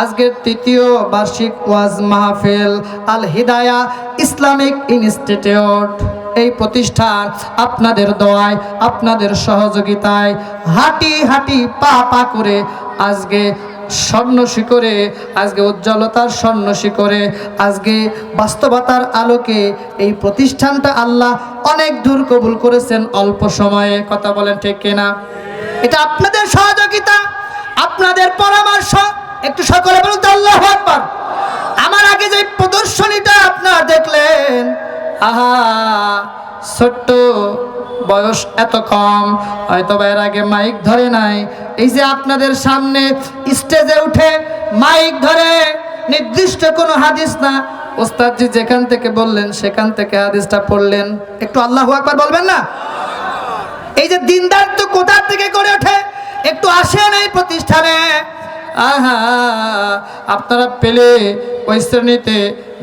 আজকের তৃতীয় বার্ষিক ওয়াজ মাহফিল আল হিদায়া ইসলামিক ইনস্টিটিউট। এই প্রতিষ্ঠান আপনাদের দোয়ায়, আপনাদের সহযোগিতায় হাঁটি হাঁটি পা পা করে আজকে স্বর্ণ শিখরে, আজকে উজ্জ্বলতার স্বর্ণ শিখরে, আজকে বাস্তবতার আলোকে এই প্রতিষ্ঠানটা আল্লাহ অনেক দূর কবুল করেছেন অল্প সময়ে। কথা বলেন ঠিক কিনা? এটা আপনাদের সহযোগিতা, আপনাদের পরামর্শ একটু সকলে বলুন তো, আল্লাহ আকবার। আমার আগে যে প্রদর্শনীটা আপনারা দেখলেন, আহা, ছোট্ট বয়স এত কম, হয়তো এর আগে মাইক ধরে নাই। এই যে আপনাদের সামনে স্টেজে উঠে মাইক ধরে, নির্দিষ্ট কোনো হাদিস না। ওস্তাদজি যেখান থেকে বললেন, সেখান থেকে হাদিসটা পড়লেন। একটু আল্লাহ আকবার বলবেন না? এই যে দিনদার তো কোথা থেকে করে ওঠে? একটু আসেন এই প্রতিষ্ঠানে। আহা, আপনারা পেলে ওই শ্রেণীতে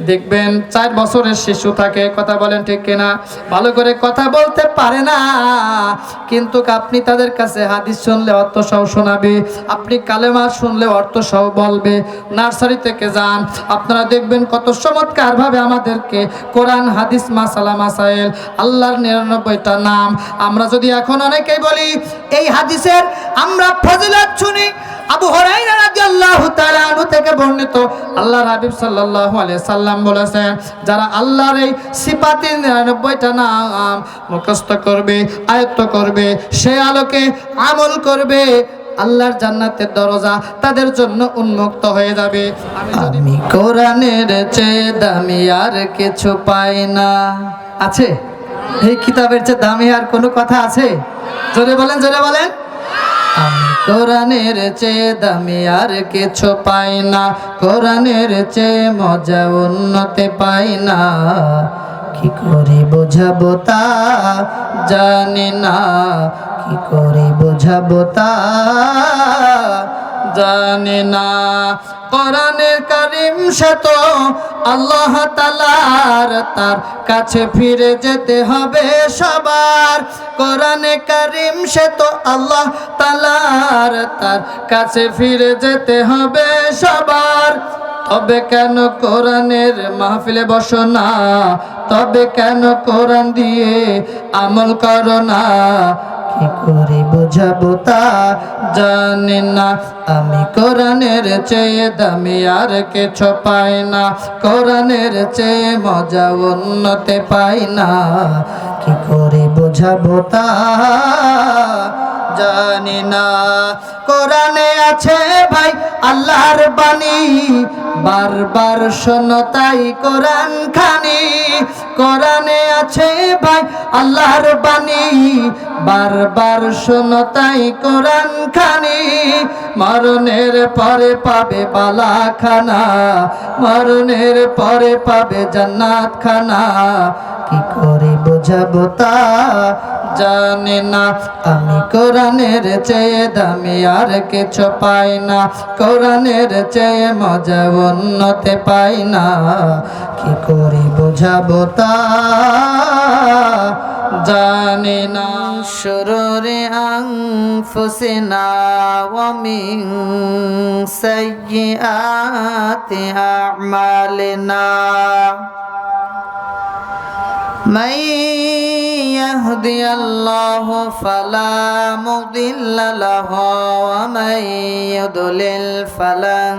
দেখবেন চার বছরের শিশু থাকে, কথা বলেন ঠিক কিনা? ভালো করে কথা বলতে পারে না, কিন্তু আপনি তাদের কাছে হাদিস শুনলে অর্থ সহ শোনাবে, আপনি কালেমা শুনলে অর্থ সহ বলবে, নার্সারি থেকে যান, আপনারা দেখবেন কত চমৎকারভাবে আমাদেরকে কোরআন, হাদিস, মাসালা মাসাইল আল্লাহর নিরানব্বইটা নাম, আমরা যদি এখন অনেকেই বলি, এই হাদিসের আমরা ফজিলত শুনি আবু হরাইরা রাদিয়াল্লাহু তাআলা আনহু থেকে বর্ণিত আল্লাহর হাবিব সাল্লাল্লাহু আলাইহি সাল্লাম বলেছেন যারা আল্লাহর এই সিফাতের 99টা নাম মুখস্থ করবে, আয়ত্ত করবে, সে আলোকে আমল করবে, আল্লাহর জান্নাতের দরজা তাদের জন্য উন্মুক্ত হয়ে যাবে। আমি কোরআনের চেয়ে দামি আর কিছু পাই না। আছে? এই কিতাবের চেয়ে দামি আর কোনো কথা আছে? জোরে বলেন জোরে বলেন। আমি কোরআনের চেয়ে দামি আর কিছু পাই না। কোরআনের চেয়ে মজা উন্নতি পাই না। কি করে বোঝাবো তা জানি না। কি করে বোঝাবো তা জানি না। কোরআনের কারিম সে তো আল্লাহ তালার তার কাছে ফিরে যেতে হবে সবার। কোরআনে কারিম সে তো আল্লাহ তালার তার কাছে ফিরে যেতে হবে সবার। তবে কেন কোরআনের মাহফিলে বসো না? তবে কেন কোরআন দিয়ে আমল করো না? কি করে বোঝাবো তা জানি না। আমি কোরআনের চেয়ে দামি আর কিছু পাই না। কোরআনের চেয়ে মজা উন্নতে পাই না। কি করে বোঝাবো তা জানি না। কোরআনে আছে ভাই আল্লাহর বাণী। বারবার শোনো তাই কোরআন খানি। কোরআনে আছে ভাই আল্লাহর বাণী। বারবার শোনো তাই কোরআন খানি। মরণের পরে পাবে বালা খানা মরণের পরে পাবে জান্নাত খানা কি করে বোঝাবো তা জানে না। আমি কোরআনের চেয়ে দামি আর কিছু পাই না। কোরআনের চেয়ে মজা উন্নতে পাই না। কি করি বোঝাবো তা? জানি না। শুরুরে আনফুসিনা ওয়া মিন সাইয়্যাতি আ'মালিনা। من يهدي الله فلا مضل له ومن يضلل فلن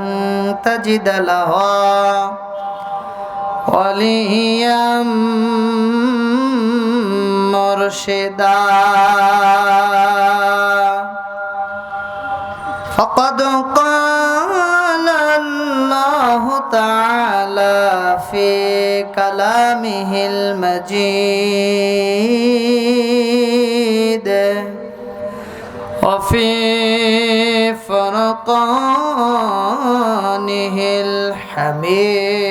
تجد له وليا مرشدا فقد قال الله تعالى في كلامه المجيد وفي فرقانه الحميد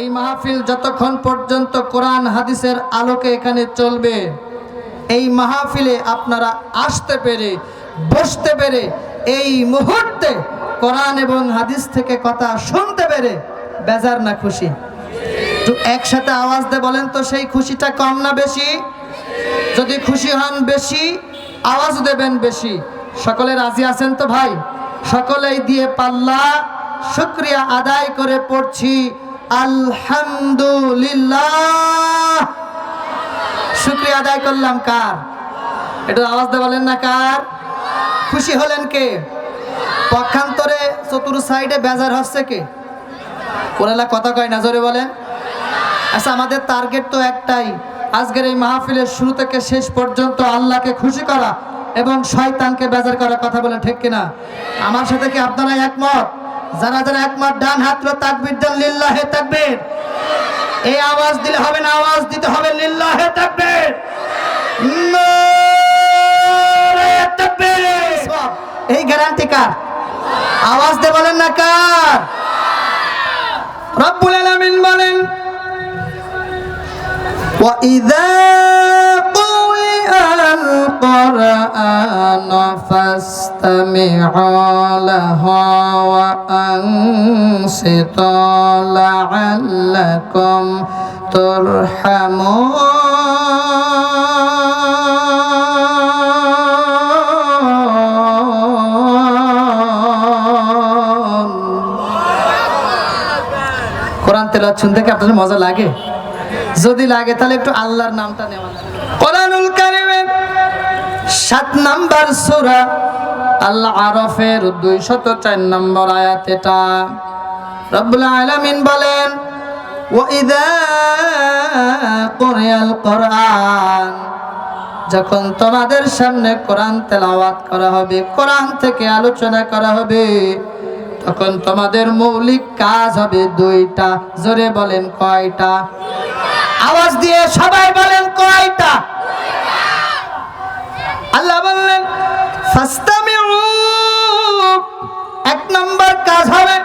এই মাহফিল যতক্ষণ পর্যন্ত কোরআন হাদিসের আলোকে এখানে চলবে এই মাহফিলে আপনারা আসতে পেরে বসতে পেরে এই মুহূর্তে কোরআন এবং হাদিস থেকে কথা শুনতে পেরে বেজার না খুশি তো একসাথে আওয়াজ দিয়ে বলেন তো সেই খুশিটা কম না বেশি যদি খুশি হন বেশি, আওয়াজ দেবেন বেশি। সকলে রাজি আছেন তো ভাই? সকলেই দিয়ে পাল্লা শুক্রিয়া আদায় করে পড়ছি। আলহামদুলিল্লাহ। শুক্রিয়া আদায় করলাম কার? এটা আওয়াজ দিয়ে বলেন না কার? খুশি হলেন কে? পক্ষান্তরে চতুর সাইডে বেজার হচ্ছে কে? ওনারা কথা কয় না, জোরে বলেন। আচ্ছা আমাদের টার্গেট তো একটাই। আজকের এই মাহফিলের শুরু থেকে শেষ পর্যন্ত আল্লাহকে খুশি করা এবং শয়তানকে বেজার করার কথা বলে ঠিক কিনা? আমার সাথে কি আপনারা একমত? যারা যারা একমত, ডান হাত তাকবির দেন, লিল্লাহে তাকবীর। এই আওয়াজ দিলে হবে না, আওয়াজ দিতে হবে, লিল্লাহে তাকবীর। এই গ্যারান্টি কার? আওয়াজ দিয়ে বলেন না কার? রব্বুল আলামিন বলেন وإذا قرئ القرآن فاستمعوا له وأنصتوا لعلكم ترحمون কোরআন তেলাওয়াত শুনতে কি আপনাদের মজা লাগে যদি লাগে, তাহলে একটু আল্লাহর নামটা নেওয়া কোরআনুল সাত নাম্বার সূরা আল্লাহ আরফের 204 নম্বর আয়াত এটা। রব্বুল আলামিন বলেন যখন তোমাদের সামনে কোরআন তেলাওয়াত করা হবে, কোরআন থেকে আলোচনা করা হবে, তখন তোমাদের মৌলিক কাজ হবে দুইটা। জোরে বলেন কয়টা? আওয়াজ দিয়ে সবাই বলেন কয়টা? আল্লাহ বললেন এক নম্বর কাজ হবে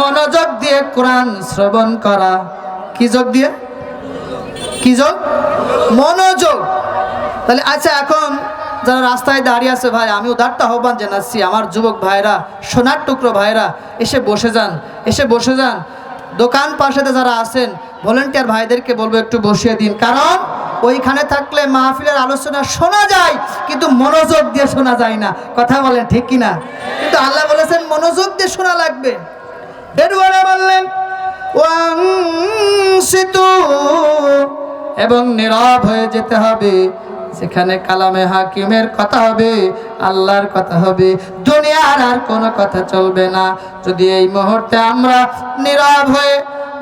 মনোযোগ দিয়ে কোরআন শ্রবণ করা। কি যোগ দিয়ে? কি যোগ? মনোযোগ। তাহলে আচ্ছা এখন যারা রাস্তায় দাঁড়িয়ে আছে, ভাই, আমি উদারতা আহ্বান জানাচ্ছি, আমার যুবক ভাইরা, সোনার টুকরো ভাইরা, এসে বসে যান, এসে বসে যান। দোকান পাশেতে যারা আছেন, ভলেন্টিয়ার ভাইদেরকে বলব একটু বসিয়ে দিন। কারণ ওইখানে থাকলে মাহফিলের আলোচনা শোনা যায়, কিন্তু মনোযোগ দিয়ে শোনা যায় না। কথা বলেন ঠিক কিনা? কিন্তু আল্লাহ বলেছেন, মনোযোগ দিয়ে শোনা লাগবে। বললেন এবং নীরব হয়ে যেতে হবে। সেখানে কালামে হাকিমের কথা হবে, আল্লাহর কথা হবে। দুনিয়ার আর কোনো কথা চলবে না। যদি এই মুহূর্তে আমরা নীরব হয়ে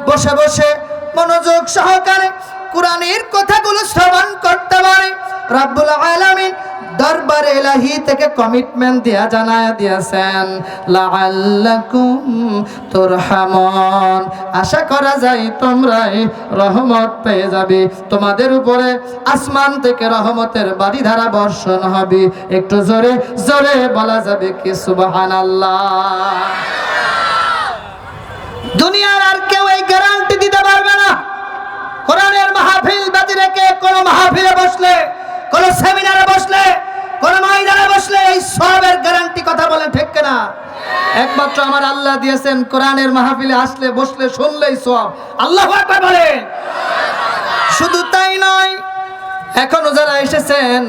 বসে বসে মনোযোগ সহকারে কোরআনের কথাগুলো শ্রবণ করতে পারি, রাব্বুল আলামিন দরবার এলাহি থেকে কমিটমেন্ট দেয়া জানায় দিয়েছেন, লাআল্লাকুম আশা করা যায় তোমরাই রহমত পেয়ে যাবে। তোমাদের উপরে আসমান থেকে রহমতের বাড়িধারা বর্ষণ হবে। একটু জোরে জোরে বলা যাবে কি সুবহানাল্লাহ। দুনিয়ার আর কেউ এই গ্যারান্টি দিতে পারবে না। কোরআনের মাহফিল বাজি রেখে কোন মাহফিলে বসলে, কোন সেমিনারে বসলে কোন ময়দানে বসলে এই সবের গ্যারান্টি কথা বলে ঠিক না একমাত্র আমার আল্লাহ দিয়েছেন, কোরআনের মাহফিলে আসলে, বসলে, শুনলেই সব। আল্লাহ একবার বলেন। শুধু তাই নয়, এখনও যারা এসেছেন,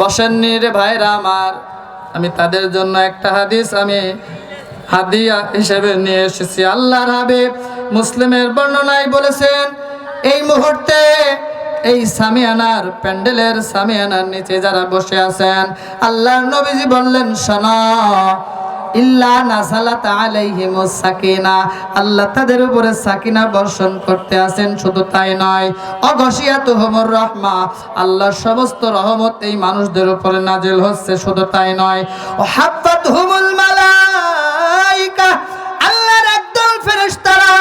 বসেননি রে ভাইরা আমার। আমি তাদের জন্য একটা হাদিস, আমি হাদিয়া হিসেবে নিয়ে এসেছি। আল্লাহর হাবিব মুসলিমের বর্ণনায় বলেছেন, এই মুহূর্তে এই সামিয়ানার প্যান্ডেলের সামিয়ানার নিচে যারা বসে আছেন, আল্লাহর নবীজি বললেন, শোনা, ইল্লা নাসালাত আলাইহিমুস আল্লাহ তাদের উপরে সাকিনা বর্ষণ করতে আছেন, শুধু তাই নয় অগশিয়াতুহুমুর রাহমা। আল্লাহর সমস্ত রহমত এই মানুষদের উপরে নাজিল হচ্ছে, শুধু তাই নয় ও হাফাতহুমুল মালাইকা। আল্লাহর একদল ফেরেশতারা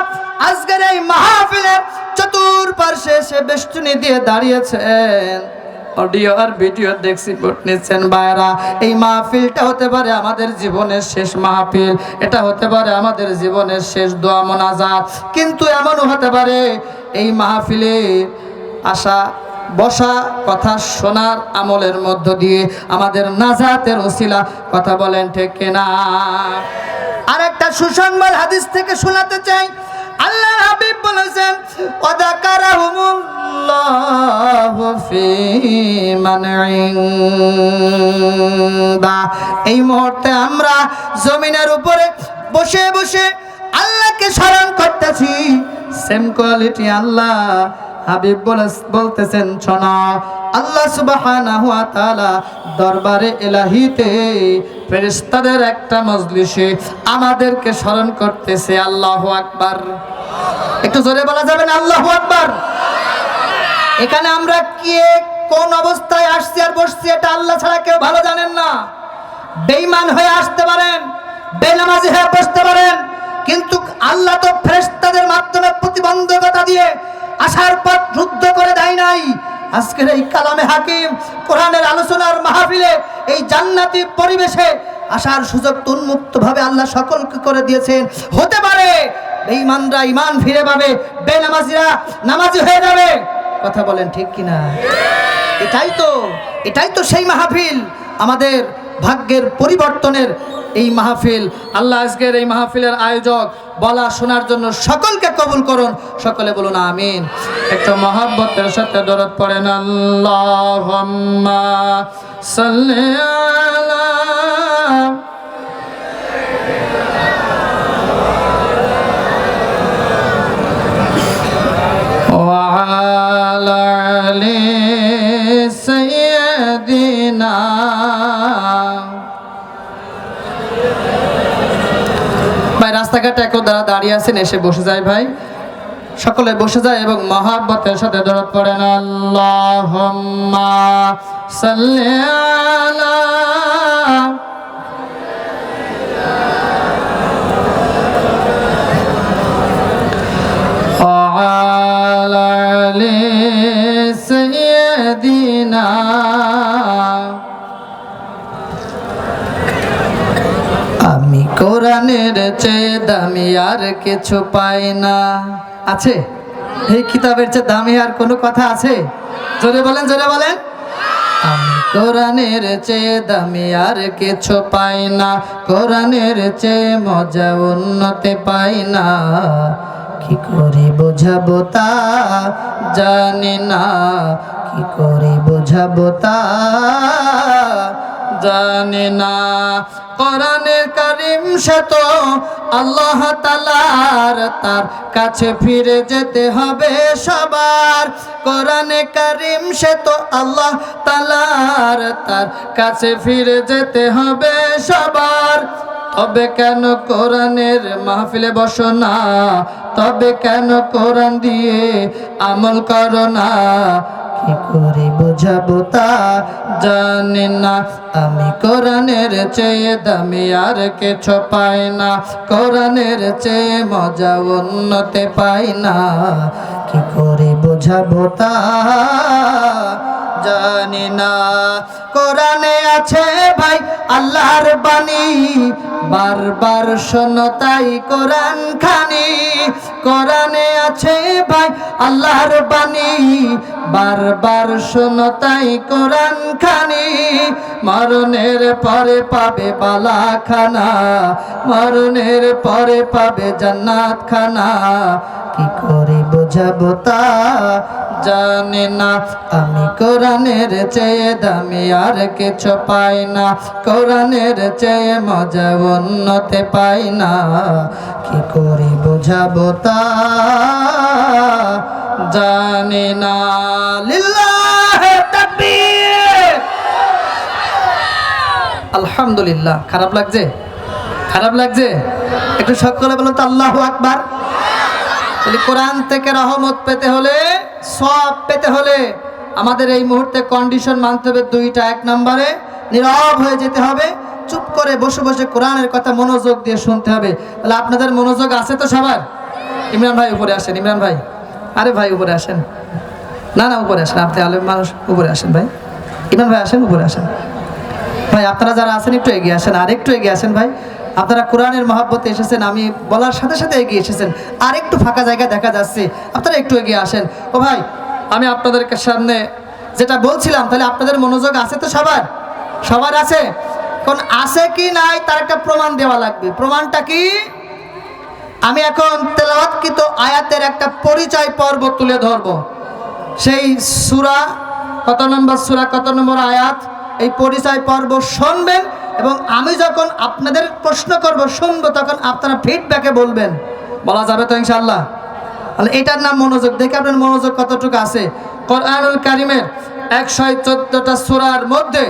আজকের এই মাহফিলের চতুর্পার্শ্বে এসে বেষ্টনী দিয়ে দাঁড়িয়েছেন। অডিও আর ভিডিও দেখছি, ভোট নিচ্ছেন ভাইরা এই মাহফিলটা হতে পারে আমাদের জীবনের শেষ মাহফিল, এটা হতে পারে আমাদের জীবনের শেষ দোয়া মোনাজাত। কিন্তু এমনও হতে পারে এই মাহফিলে আশা বসা, কথা শোনার আমলের মধ্য দিয়ে আমাদের নাজাতের ওসিলা কথা বলেন, ঠিক কিনা? আরেকটা সুসংবাদ হাদিস থেকে শোনাতে চাই। আল্লাহ বলেছেন এই মুহূর্তে আমরা জমিনের উপরে বসে বসে আল্লাহকে স্মরণ করতেছি। সেম কোয়ালিটি আল্লাহ হাবিব বলতেছেন আল্লাহ দরবারে ফেরেশতাদের একটা মজলিসে আমাদেরকে স্মরণ করতেছে, আল্লাহু আকবার। একটু জোরে বলা যাবে না, আল্লাহু আকবার? এখানে আমরা কে, কোন অবস্থায় আসছি আর বসছি, এটা আল্লাহ ছাড়া কেউ ভালো জানেন না। বেঈমান হয়ে আসতে পারেন, বেনামাজি হয়ে বসতে পারেন, কিন্তু আল্লাহ তো ফেরেশতাদের মাধ্যমে প্রতিবন্ধকতা দিয়ে আসার পথ রুদ্ধ করে দেয় নাই আজকের এই কালামে হাকিম, কোরআনের আলোচনার মাহফিলে এই জান্নাতি পরিবেশে আসার সুযোগ তো উন্মুক্ত ভাবে আল্লাহ সকলকে করে দিয়েছেন। হতে পারে বেঈমানরা ইমান ফিরে পাবে, বেনামাজিরা নামাজি হয়ে যাবে। কথা বলেন ঠিক কিনা? এটাই তো এটাই তো সেই মাহফিল। আমাদের ভাগ্যের পরিবর্তনের এই মাহফিল, আল্লাহ আজকের এই মাহফিলের আয়োজক, বলা শোনার জন্য সকলকে কবুল করুন। সকলে বলুন আমিন। একটা মহাব্বতের সাথে দরদ পড়েন আল্লাহ সাল্লি রাস্তাঘাটে এখন তারা দাঁড়িয়ে আছেন, এসে বসে যায় ভাই। সকলে বসে যায় এবং মহাব্বতের সাথে দরদ পড়েন আল্লাহ কোরআনের চেয়ে দামি আর কিছু পাই না। আছে? এই কিতাবের চেয়ে দামি আর কোনো কথা আছে? জোরে বলেন জোরে বলেন। কোরআনের চেয়ে দামি আর কিছু পাই না। কোরআনের চেয়ে মজা উন্নতি পাই না। কি করি বোঝাবো তা জানি না। কি করি বোঝাবো তা জানি না। কোরআনের কারিম সে তো আল্লাহ তালার তার কাছে ফিরে যেতে হবে সবার। কোরআনে কারিম সে তো আল্লাহ তালার তার কাছে ফিরে যেতে হবে সবার। তবে কেন কোরআনের মাহফিলে বসো না? তবে কেন কোরআন দিয়ে আমল করো না? কি করে বোঝাবো তা জানি না। আমি কোরআনের চেয়ে দামি আর কিছু পাই না। কোরআনের চেয়ে মজা উন্নতে পাই না। কি করে বোঝাবো তা জানি না। কোরআনে আছে ভাই আল্লাহর বাণী। বারবার শোনো তাই কোরআন খানি। কোরআনে আছে ভাই আল্লাহর বাণী। বারবার শোনো তাই কোরআন খানি। মরণের পরে পাবে বালা খানা মরণের পরে পাবে জান্নাত খানা কি করে বোঝাবো তা জানি না। আমি কোরআনের চেয়ে দামি আর কিছু পাই না। কোরআনের চেয়ে মজা উন্নতি পাই না। কি করে বোঝাবো তা জানি না। লিল্লাহে আলহামদুলিল্লাহ। খারাপ লাগছে? খারাপ লাগছে? একটু সকলে বলুন তো, আল্লাহু আকবার। তাহলে কোরআন থেকে রহমত পেতে হলে সব পেতে হলে আমাদের এই মুহূর্তে কন্ডিশন মানতে হবে দুইটা। এক নম্বরে নীরব হয়ে যেতে হবে, চুপ করে বসে বসে কোরআনের কথা মনোযোগ দিয়ে শুনতে হবে। তাহলে আপনাদের মনোযোগ আছে তো সবার? ইমরান ভাই উপরে আসেন, ইমরান ভাই। আরে ভাই উপরে আসেন। না না, উপরে আসেন, আপনি আলেম মানুষ, উপরে আসেন ভাই। ইমরান ভাই আসেন, উপরে আসেন। ভাই, আপনারা যারা আছেন একটু এগিয়ে আসেন আর একটু এগিয়ে আসেন ভাই। আপনারা কোরআনের মহাব্বতে এসেছেন, আমি বলার সাথে সাথে এগিয়ে এসেছেন। আর একটু ফাঁকা জায়গা দেখা যাচ্ছে। আপনারা একটু এগিয়ে আসেন। ও ভাই, আমি আপনাদের সামনে যেটা বলছিলাম, তাহলে আপনাদের মনোযোগ আছে তো সবার? সবার আছে? কোন আছে কি নাই, তার একটা প্রমাণ দেওয়া লাগবে। প্রমাণটা কি? আমি এখন তেলাওয়াতকৃত আয়াতের একটা পরিচয় পর্ব তুলে ধরব। সেই সুরা, কত নম্বর সুরা, কত নম্বর আয়াত? এই পরিচয় পর্ব শুনবেন এবং আমি যখন আপনাদের প্রশ্ন করব, শুনব, তখন আপনারা ফিডব্যাকে বলবেন। বলা যাবে তো ইনশাল্লাহ তাহলে এটার নাম মনোযোগ, দেখে আপনার মনোযোগ কতটুকু আছে? কোরআনুল কারিমের একশো চোদ্দটা সুরার মধ্যে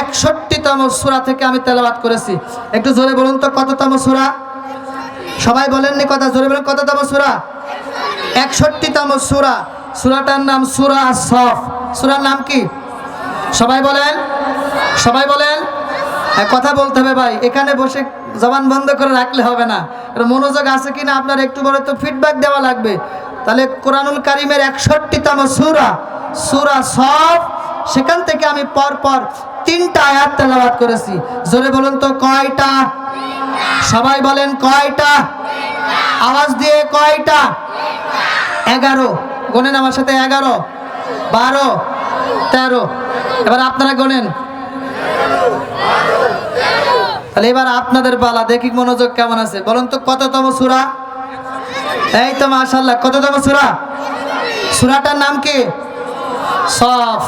একষট্টিতম সুরা থেকে আমি তেলাবাত করেছি। একটু জোরে বলুন তো, কততম সুরা? সবাই বলেননি কথা, জোরে বলেন, কততম সুরা? একষট্টিতম সুরা। সুরাটার নাম সুরা সফ সুরার নাম কি? সবাই বলেন? সবাই বলেন? কথা বলতে হবে ভাই, এখানে বসে জবান বন্ধ করে রাখলে হবে না। মনোযোগ আছে কিনা আপনার একটু বড় তো ফিডব্যাক দেওয়া লাগবে। তাহলে কোরআনুল কারিমের একষট্টিতম সুরা সুরা সব সেখান থেকে আমি পর পর তিনটা আয়াত তেলাবাদ করেছি। জোরে বলুন তো, কয়টা? সবাই বলেন, কয়টা? আওয়াজ দিয়ে কয়টা? এগারো। গোনেন আমার সাথে, এগারো। বারো। তেরো। এবার আপনারা গোনেন। তাহলে এবার আপনাদের পালা, দেখি মনোযোগ কেমন আছে। বলুন তো, কততম সুরা? এই তো মাশাল্লাহ কততম সুরা? সুরাটার নাম কি? সফ।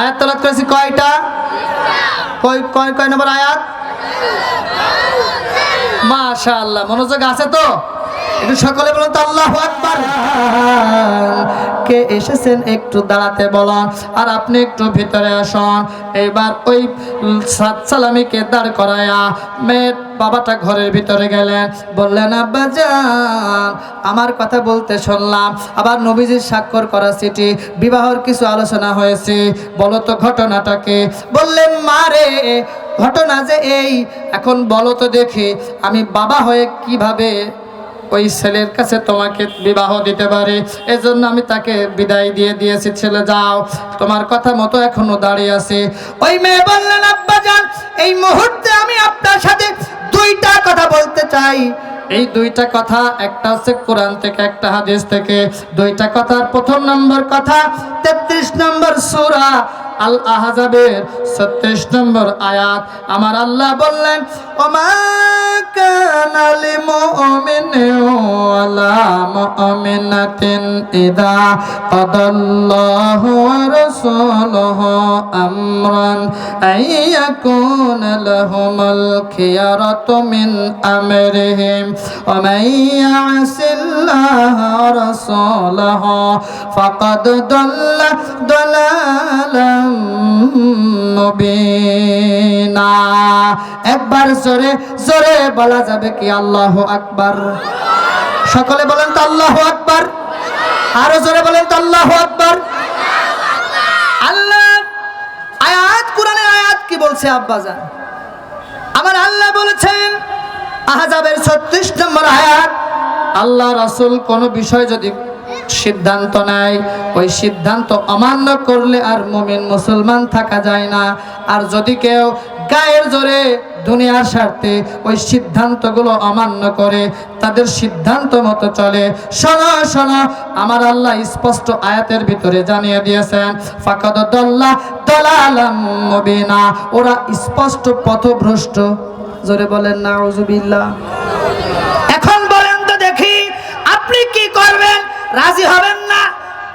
আয়াত তলাত করেছি কয়টা? কয় কয় কয় নম্বর আয়াত? মাশাআল্লাহ, মনোযোগ আছে তো? একটু সকলে বলুন তো, আল্লাহ আকবার। কে এসেছেন একটু দাঁড়াতে বলুন আর আপনি একটু ভিতরে আসুন। এবার ওই সাত সালামিকে দাঁড় করায়া মেয়ের বাবাটা ঘরের ভিতরে গেলেন। বললেন, আব্বা যান আমার কথা বলতে শুনলাম। আবার নবীজির স্বাক্ষর করা চিঠি, বিবাহর কিছু আলোচনা হয়েছে। বলো তো ঘটনাটাকে বললেন মারে ঘটনা যে এই। এখন বলো তো দেখি, আমি বাবা হয়ে কীভাবে ওই ছেলের কাছে তোমাকে বিবাহ দিতে পারে। এজন্য আমি তাকে বিদায় দিয়ে দিয়েছি, ছেলে যাও। তোমার কথা মতো এখনও দাঁড়িয়ে আছে। ওই মেয়ে বললেন আব্বা যান এই মুহূর্তে আমি আপনার সাথে দুইটা কথা বলতে চাই। এই দুইটা কথা একটা হচ্ছে কোরআন থেকে, একটা হাদিস থেকে। দুইটা কথার প্রথম নম্বর কথা তেত্রিশ নম্বর সূরা। আল আহজাবের ছত্রিশ নম্বর আয়াত। আমার আল্লাহ বললেন, ওমা কানা লিমুমিনিন ওয়ালা মুমিনাতিন ইদা কাদাল্লাহু ওয়া রাসূলুহু আমরান আইয়াকুনা লাহুমুল খিয়ারাতু মিন আমরিহিম ওয়া মান মুবিনা একবার জোরে জোরে বলা যাবে কি আল্লাহ আকবার? সকলে বলেন তো আল্লাহ আকবার। আরও জোরে বলেন তো আল্লাহ আকবার। আল্লাহ, আয়াত, কোরআনের আয়াত কি বলছে আব্বাজান? আমার আল্লাহ বলেছেন, আহজাবের ছত্রিশ নম্বর আয়াত, আল্লাহ রাসূল কোন বিষয় যদি সিদ্ধান্ত নেয় ওই সিদ্ধান্ত অমান্য করলে আর মুমিন মুসলমান থাকা যায় না। আর যদি কেউ গায়ের জোরে দুনিয়ার স্বার্থে ওই সিদ্ধান্তগুলো অমান্য করে, তাদের সিদ্ধান্ত মতো চলে। শোনো শোনো, আমার আল্লাহ স্পষ্ট আয়াতের ভিতরে জানিয়ে দিয়েছেন, ফাকাদ দল্লা দলালাম ওরা স্পষ্ট পথভ্রষ্ট। জোরে বলেন না এখন বলেন তো দেখি আপনি কি করবেন রাজি হবেন না,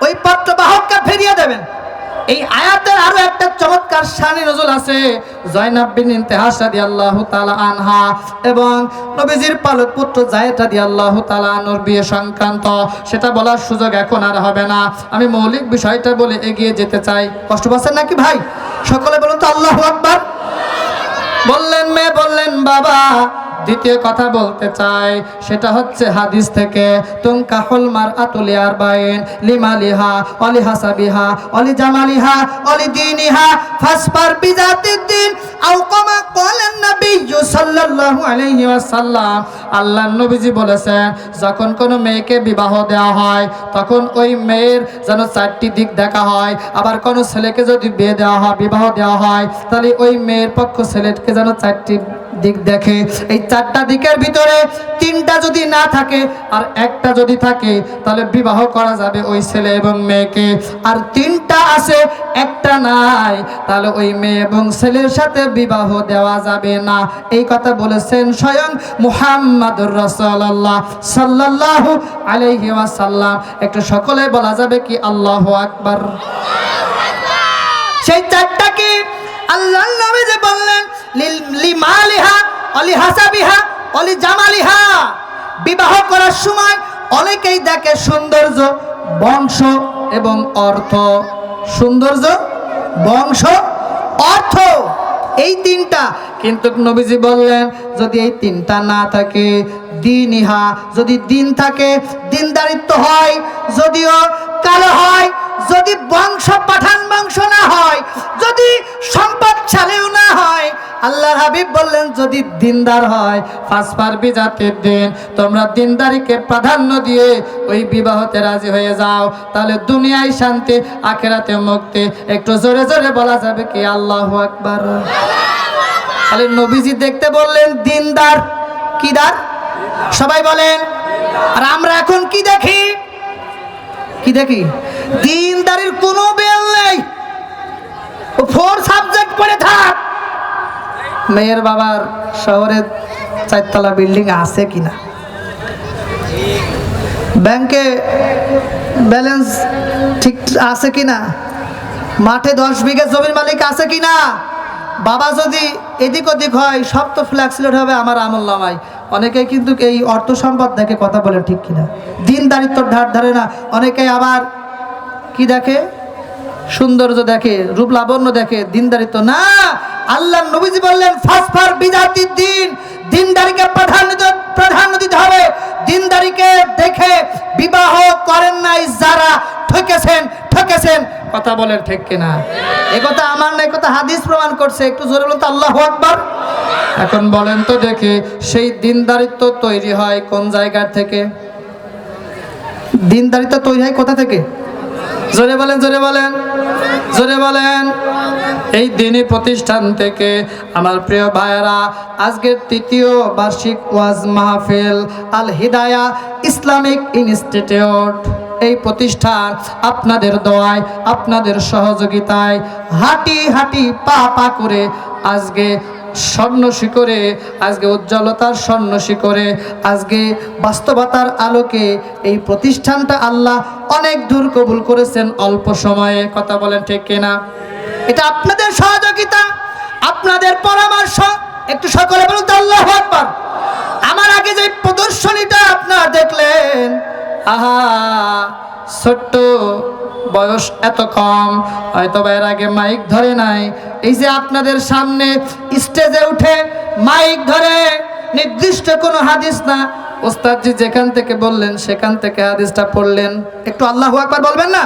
ওই পত্রবাহককে ফিরিয়ে দেবেন। এই আয়াতের আরও একটা চমৎকার শানি নজল আছে, জয়নাব বিন ইন্তেহাস রাদিয়াল্লাহু তাআলা আনহা এবং নবীজির পালক পুত্র জায়েদ রাদিয়াল্লাহু তাআলা আনহর বিয়ে সংক্রান্ত। সেটা বলার সুযোগ এখন আর হবে না। আমি মৌলিক বিষয়টা বলে এগিয়ে যেতে চাই। কষ্ট পাচ্ছেন নাকি ভাই? সকলে বলুন তো আল্লাহু আকবার। বললেন মেয়ে বললেন বাবা, দ্বিতীয় কথা বলতে চাই, সেটা হচ্ছে হাদিস থেকে তুম কাহুল আতুলিয়ার বাইন লিমালিহা অলি হাসাবিহা, অলি জামালিহা, অলি দিনিহা ফাসপার বিজাতির দিন, আও কমা কলেন নবী সাল্লাল্লাহু আলাইহি ওয়াসাল্লাম। আল্লাহ নবীজি বলেছেন, যখন কোনো মেয়েকে বিবাহ দেওয়া হয়, তখন ওই মেয়ের যেন চারটি দিক দেখা হয়। আবার কোনো ছেলেকে যদি বিয়ে দেওয়া হয়, বিবাহ দেওয়া হয়, তাহলে ওই মেয়ের পক্ষ ছেলেকে যেন চারটি দিক দেখে। এই চারটা দিকের ভিতরে তিনটা যদি না থাকে আর একটা যদি থাকে, তাহলে বিবাহ করা যাবে ওই ছেলে এবং মেয়েকে। আর তিনটা আছে, একটা নাই, তাহলে ওই মেয়ে এবং ছেলের সাথে বিবাহ দেওয়া যাবে না। এই কথা বলেছেন স্বয়ং মুহাম্মাদুর রাসূলুল্লাহ সাল্লাল্লাহু আলাইহি ওয়াসাল্লাম। একটু সকলে বলা যাবে কি আল্লাহ আকবার? সেই চারটা কি? আল্লাহ নবী যে বললেন লিল- লিমালিহা অলি হাসাবিহা অলি জামালিহা বিবাহ করার সময় অনেকেই দেখে সৌন্দর্য, বংশ এবং অর্থ। সৌন্দর্য, বংশ, অর্থ, এই তিনটা। কিন্তু নবীজি বললেন, যদি এই তিনটা না থাকে দিন ইহা যদি দিন থাকে, দিনদারিত্ব হয়, যদিও কালো হয়, যদি বংশ, পাঠান বংশ না হয়, যদি সম্পদশালীও না হয় আল্লাহর হাবিব বললেন, যদি দিনদার হয় ফাঁসফার বিজাতির দিন। তোমরা দিনদারিকে প্রাধান্য দিয়ে ওই বিবাহতে রাজি হয়ে যাও। তাহলে দুনিয়ায় শান্তি, আখেরাতে মুক্তি। একটু জোরে জোরে বলা যাবে কি? আল্লাহ আকবার। তাহলে নবীজি দেখতে বললেন, দিনদার কি দার? সবাই বলেন, আর আমরা এখন কি দেখি? কি দেখি? দিনদারির কোনো বেল নেই। ফোর সাবজেক্ট পড়ে থাক। মেয়ের বাবার শহরে চারতলা বিল্ডিং আছে কিনা? ব্যাংকে ব্যালেন্স ঠিক আছে কিনা? মাঠে দশ বিঘা জমির মালিক আছে কিনা? বাবা যদি এদিক ওদিক হয়, সব তো ফ্ল্যাক্সিলেট হবে আমার আমল নামায়। অনেকে কিন্তু এই অর্থ সম্পদ দেখে কথা বলে ঠিক কিনা? দিন দারিত্ব ধার ধারে না। অনেকে আবার কি দেখে? সৌন্দর্য দেখে, রূপ লাবণ্য দেখে, দিনদারিত্ব। না আল্লাহ নবীজি বললেন ফাসফার বিজাতির দিন, দিনদারিকে প্রাধান্য প্রাধান্য দিতে হবে। দিনদারিকে দেখে বিবাহ করেন নাই যারা, ঠকেছেন ঠকেছেন। কথা বলেন ঠিক কিনা? এ কথা আমার না কথা হাদিস প্রমাণ করছে। একটু জোরে বলুন তো, আল্লাহ আকবার। এখন বলেন তো দেখি, সেই দিনদারিত্ব তৈরি হয় কোন জায়গার থেকে? দিনদারিত্ব তৈরি হয় কোথা থেকে? জোরে বলেন জোরে বলেন জোরে বলেন। এই দিনী প্রতিষ্ঠান থেকে আমার প্রিয় ভাইয়েরা, আজকের তৃতীয় বার্ষিক ওয়াজ মাহফিল আল হিদায়া ইসলামিক ইনস্টিটিউট। এই প্রতিষ্ঠান আপনাদের দোয়ায়, আপনাদের সহযোগিতায় হাঁটি হাঁটি পা পা করে আজকে স্বর্ণ শিকরে আজকে উজ্জ্বলতার স্বর্ণ শিকরে আজকে বাস্তবতার আলোকে এই প্রতিষ্ঠানটা আল্লাহ অনেক দূর কবুল করেছেন অল্প সময়ে। কথা বলেন ঠিক কিনা? এটা আপনাদের সহযোগিতা, আপনাদের পরামর্শ। একটু সকলে বলুন আল্লাহ আমার আগে যে প্রদর্শনীটা আপনারা দেখলেন আহা, ছোট্ট বয়স এত কম। হয়তো এর আগে মাইক ধরে নাই। এই যে আপনাদের সামনে স্টেজে উঠে মাইক ধরে, নির্দিষ্ট কোনো হাদিস না। ওস্তাদজি যেখান থেকে বললেন, সেখান থেকে হাদিসটা পড়লেন। একটু আল্লাহ আকবার বলবেন না?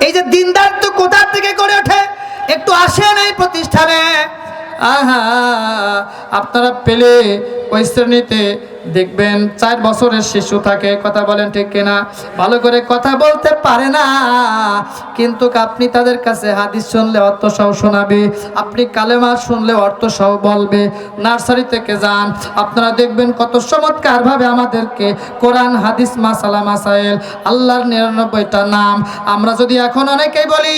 এই যে দিনদার তো কোথার থেকে করে ওঠে? একটু আসেন এই প্রতিষ্ঠানে। আহা, আপনারা পেলে ওই শ্রেণীতে দেখবেন চার বছরের শিশু থাকে, কথা বলেন ঠিক কিনা? ভালো করে কথা বলতে পারে না। কিন্তু আপনি তাদের কাছে হাদিস শুনলে অর্থ সহ শোনাবে, আপনি কালেমা শুনলে অর্থ সহ বলবে। নার্সারি থেকে যান, আপনারা দেখবেন কত চমৎকারভাবে আমাদেরকে কোরআন, হাদিস, মাসালা মাসাইল আল্লাহর নিরানব্বইটা নাম। আমরা যদি এখন অনেকেই বলি,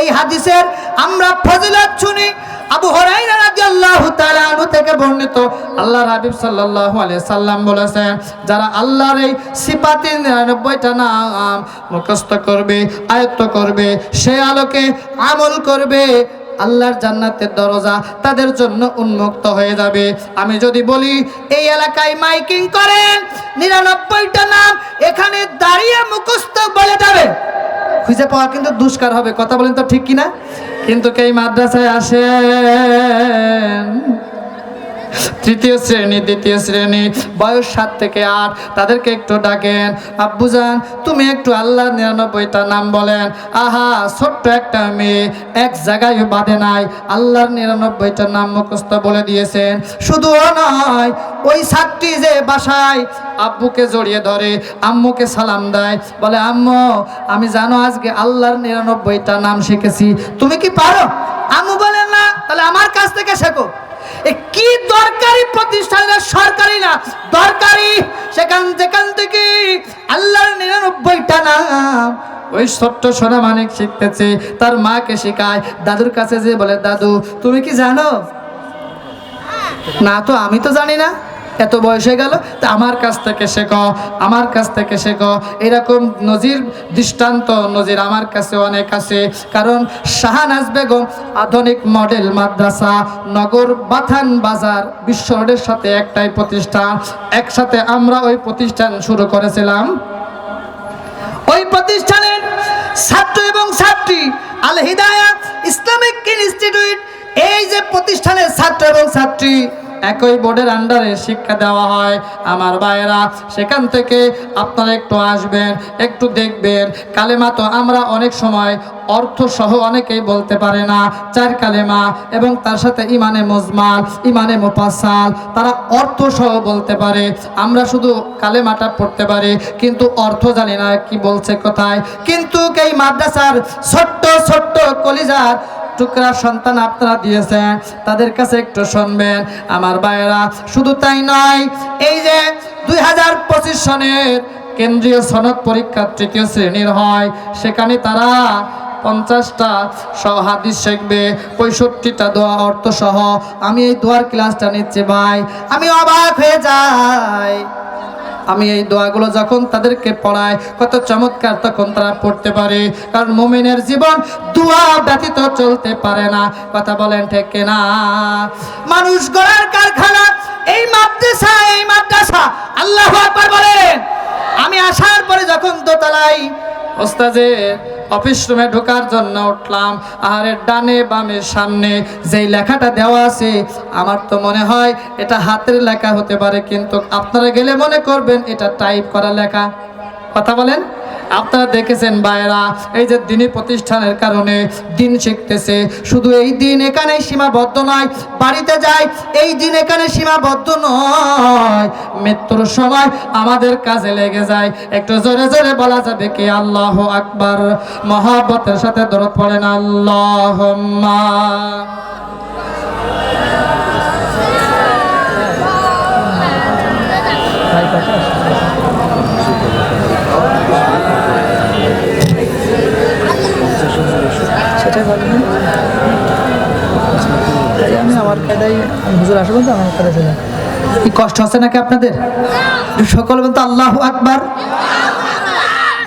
এই হাদিসের আমরা ফজিলত শুনি আবু হরাইরা রাদিয়াল্লাহু তাআলা আনহু থেকে বর্ণিত আল্লাহর হাবিব সাল্লাল্লাহু আলাইহি সাল্লাম বলেছেন, যারা আল্লাহর এই সিফাতে 99টা নাম মুখস্থ করবে, আয়ত্ত করবে, সে আলোকে আমল করবে, আল্লাহর জান্নাতের দরজা তাদের জন্য উন্মুক্ত হয়ে যাবে। আমি যদি বলি, এই এলাকায় মাইকিং করেন নিরানব্বইটা নাম এখানে দাঁড়িয়ে মুখস্থ বলে যাবে। খুঁজে পাওয়া কিন্তু দুষ্কার হবে, কথা বলেন তো ঠিক কিনা? কিন্তু কে মাদ্রাসায় আসেন? তৃতীয় শ্রেণি, দ্বিতীয় শ্রেণি, বয়স সাত থেকে আট, তাদেরকে একটু ডাকেন। আব্বুজান তুমি একটু আল্লাহ নিরানব্বইটা নাম বলেন। আহা, ছোট্ট একটা মেয়ে, এক জায়গায় বাঁধে নাই। আল্লাহর নিরানব্বইটা নাম মুখস্থ বলে দিয়েছেন। শুধু নয়, ওই ছাত্রী যে বাসায় আব্বুকে জড়িয়ে ধরে, আম্মুকে সালাম দেয়। বলে, আম্মু, আমি জানো আজকে আল্লাহর নিরানব্বইটা নাম শিখেছি। তুমি কি পারো? আম্মু বলে তাহলে আমার কাছ থেকে শেখো। এ কি দরকারি প্রতিষ্ঠান সরকারি না? দরকারি। সেখান যেখান থেকে আল্লাহর নিরানব্বইটা নাম। ওই ছোট্ট সোনা মানিক শিখতেছে তার মাকে শেখায়। দাদুর কাছে যে বলে দাদু তুমি কি জানো? না তো আমি তো জানি না। এত বয়স হয়ে গেল, তা আমার কাছ থেকে শেখো, আমার কাছ থেকে শেখো। এরকম নজির, দৃষ্টান্ত নজির আমার কাছে অনেক আছে। কারণ শাহানাজ বেগম আধুনিক মডেল মাদ্রাসা, নগর বাথান বাজার বিশ্ব রোডের সাথে একটাই প্রতিষ্ঠান। একসাথে আমরা ওই প্রতিষ্ঠান শুরু করেছিলাম। ওই প্রতিষ্ঠানের ছাত্র এবং ছাত্রী আল হিদায়া ইসলামিক ইনস্টিটিউট, এই যে প্রতিষ্ঠানের ছাত্র এবং ছাত্রী একই বোর্ডের আন্ডারে শিক্ষা দেওয়া হয়। আমার ভাইয়েরা, সেখান থেকে আপনারা একটু আসবেন, একটু দেখবেন। কালেমা তো আমরা অনেক সময় অর্থ সহ অনেকেই বলতে পারে না। চার কালেমা এবং তার সাথে ইমানে মজমাল, ইমানে মোপাসাল তারা অর্থ সহ বলতে পারে। আমরা শুধু কালেমাটা পড়তে পারি, কিন্তু অর্থ জানি না কি বলছে কোথায়। কিন্তু এই মাদ্রাসার ছোট্ট ছোট্ট কলিজার টুকরা সন্তান আপনারা দিয়েছেন, তাদের কাছে একটু শুনবেন। আমার ভাইয়েরা, শুধু তাই নয়, এই যে দুই হাজার পঁচিশ সনের কেন্দ্রীয় সনদ পরীক্ষা তৃতীয় শ্রেণির হয়, সেখানে তারা পঞ্চাশটা সহ হাদিস শিখবে, পঁয়ষট্টিটা দোয়া অর্থ সহ আমি এই দোয়ার ক্লাসটা নিচ্ছি, ভাই। আমি অবাক হয়ে যাই। আমি এই দোয়াগুলো যখন তাদেরকে পড়াই, কত চমৎকার তখন তারা পড়তে পারে। কারণ মোমিনের জীবন দোয়া ব্যতীত চলতে পারে না। কথা বলেন ঠিক না মানুষ গড়ার কারখানা, এই মাদ্রাসা এই মাদ্রাসা, আল্লাহ আকবার বলেন। আমি আসার পরে যখন দোতলাই ওস্তাজে, অফিস রুমে ঢোকার জন্য উঠলাম। আর ডানে বামে সামনে যেই লেখাটা দেওয়া আছে, আমার তো মনে হয় এটা হাতের লেখা হতে পারে, কিন্তু আপনারা গেলে মনে করবেন এটা টাইপ করা লেখা। কথা বলেন? আপনারা দেখেছেন বাইরা এই যে দিনী প্রতিষ্ঠানের কারণে দিন শিখতেছে। শুধু এই দিন এখানেই সীমাবদ্ধ নয়, বাড়িতে যায়, এই দিন এখানে সীমাবদ্ধ নয়। মৃত্যুর সময় আমাদের কাজে লেগে যায়। একটু জোরে জোরে বলা যাবে কি, আল্লাহ আকবার। মহাব্বতের সাথে দরদ পড়েন আল্লাহ ভালো তাই আমি আমার কায়দাই হুজুর আসবেন তো আমার কায়দায় চলে। কি কষ্ট হচ্ছে নাকি আপনাদের? সকল বলতে আল্লাহ আকবার।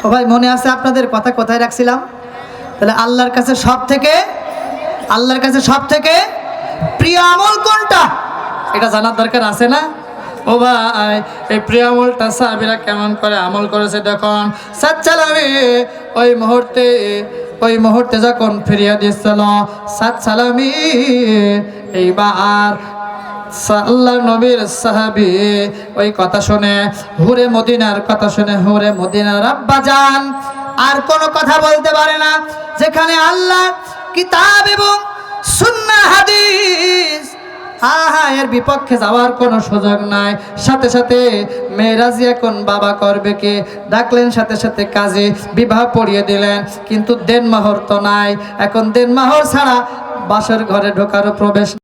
ও ভাই, মনে আছে আপনাদের কথা কোথায় রাখছিলাম? তাহলে আল্লাহর কাছে সব থেকে আল্লাহর কাছে সব থেকে প্রিয় আমল কোনটা? এটা জানার দরকার আছে না? ও ভাই, এই প্রিয় আমলটা সাহাবিরা কেমন করে আমল করেছে দেখুন। সাচ্চালামি ওই মুহূর্তে ওই মুহূর্তে যখন ফিরিয়ে দিচ্ছিল সালামি, এইবার আল্লাহ নবীর সাহাবি ওই কথা শুনে, হুরে মদিনার কথা শুনে, হুরে মদিনার আব্বা যান। আর কোনো কথা বলতে পারে না। যেখানে আল্লাহ কিতাব এবং সুন্না হাদিস আহা এর বিপক্ষে যাওয়ার কোনো সুযোগ নাই। সাথে সাথে মেয়েরাজি এখন বাবা করবে কে? ডাকলেন, সাথে সাথে কাজে বিবাহ পড়িয়ে দিলেন, কিন্তু দেনমাহর তো নাই। এখন দেনমাহর ছাড়া বাসের ঘরে ঢোকারও প্রবেশ